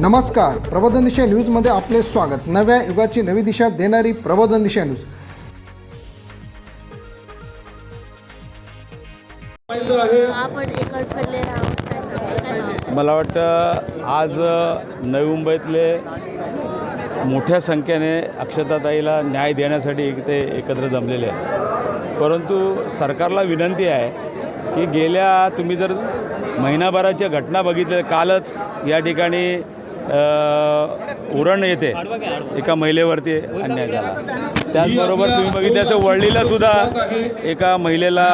नमस्कार. प्रबोधन दिशा न्यूजमध्ये आपले स्वागत. नव्या युगाची नवी दिशा देणारी प्रबोधन दिशा न्यूज. आपण मला वाटतं आज नवी मुंबईतले मोठ्या संख्येने अक्षताताईला न्याय देण्यासाठी ते एकत्र जमलेले आहेत. परंतु सरकारला विनंती आहे की गेल्या तुम्ही जर महिनाभराच्या घटना बघितल्या कालच या ठिकाणी uh, उरण येथे एका महिलेवरती अन्याय झाला. त्याचबरोबर तुम्ही बघितलं असं वळलीला सुद्धा एका महिलेला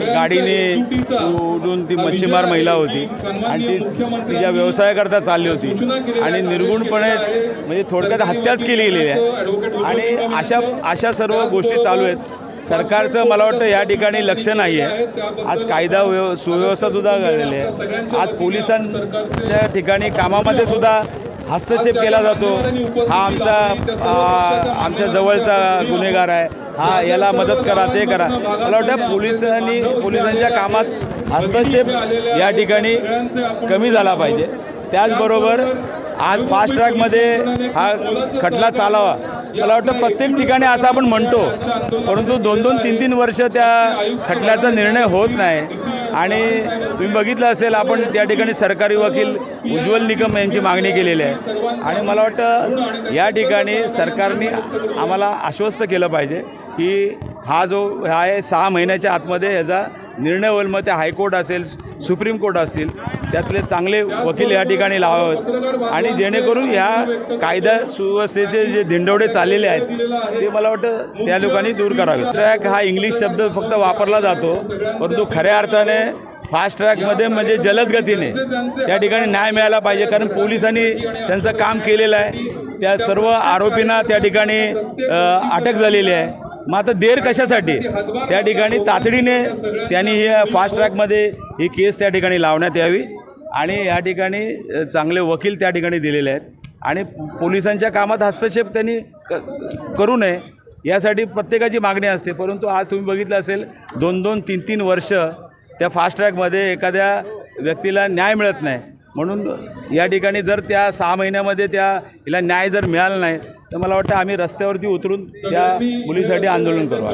गाडीने उडून ती मच्छीमार महिला होती. आणि ती तिच्या व्यवसायाकरता चालली होती. आणि निर्गुणपणे म्हणजे थोडक्यात हत्याच केली गेलेली आहे. आणि अशा अशा सर्व गोष्टी चालू आहेत. सरकारचं मला वाटतं या ठिकाणी लक्ष नाही आहे. आज कायदा व्यव सुव्यवस्था सुद्धा घडलेली आहे. आज पोलिसांच्या ठिकाणी कामामध्ये सुद्धा हस्तक्षेप केला जातो. हा आमचा आमच्या जवळचा गुन्हेगार आहे. हा याला मदत करा ते करा. मला वाटतं पोलिसांनी पोलिसांच्या कामात हस्तक्षेप या ठिकाणी कमी झाला पाहिजे. त्याचबरोबर आज फास्ट ट्रॅकमध्ये हा खटला चालावा. मला वाटतं प्रत्येक ठिकाणी असं आपण म्हणतो परंतु दोन दोन तीन तीन वर्ष त्या खटल्याचा निर्णय होत नाही. आणि तुम्ही बघितलं असेल आपण त्या ठिकाणी सरकारी वकील उज्ज्वल निकम यांची मागणी केलेली आहे. आणि मला वाटतं या ठिकाणी सरकारने आम्हाला आश्वस्त केलं पाहिजे की हा जो हा आहे सहा महिन्याच्या आतमध्ये याचा निर्णय होईल. मग ते हायकोर्ट असेल सुप्रीम कोर्ट असतील त्यातले चांगले वकील या ठिकाणी लावावेत. आणि जेणेकरून ह्या कायदा सुव्यवस्थेचे जे धिंडवडे चाललेले आहेत ते मला वाटतं त्या लोकांनी दूर करावे ट्रॅक हा इंग्लिश शब्द फक्त वापरला जातो परंतु खऱ्या अर्थाने फास्ट ट्रॅकमध्ये म्हणजे जलद गतीने त्या ठिकाणी न्याय मिळाला पाहिजे कारण पोलिसांनी त्यांचं काम केलेलं आहे. त्या सर्व आरोपींना त्या ठिकाणी अटक झालेली आहे. मग आता देर कशासाठी? त्या ठिकाणी तातडीने त्यांनी ही फास्ट ट्रॅकमध्ये ही केस त्या ठिकाणी लावण्यात यावी आणि या ठिकाणी चांगले वकील त्या ठिकाणी दिलेले आहेत. आणि पोलिसांच्या कामात हस्तक्षेप त्यांनी क करू नये यासाठी प्रत्येकाची मागणी असते. परंतु आज तुम्ही बघितलं असेल दोन दोन तीन तीन वर्ष त्या फास्ट ट्रॅकमध्ये एखाद्या व्यक्तीला न्याय मिळत नाही. म्हणून या ठिकाणी जर त्या सहा महिन्यामध्ये त्या हिला न्याय जर मिळाला नाही तर मला वाटतं आम्ही रस्त्यावरती उतरून त्या मुलीसाठी आंदोलन करू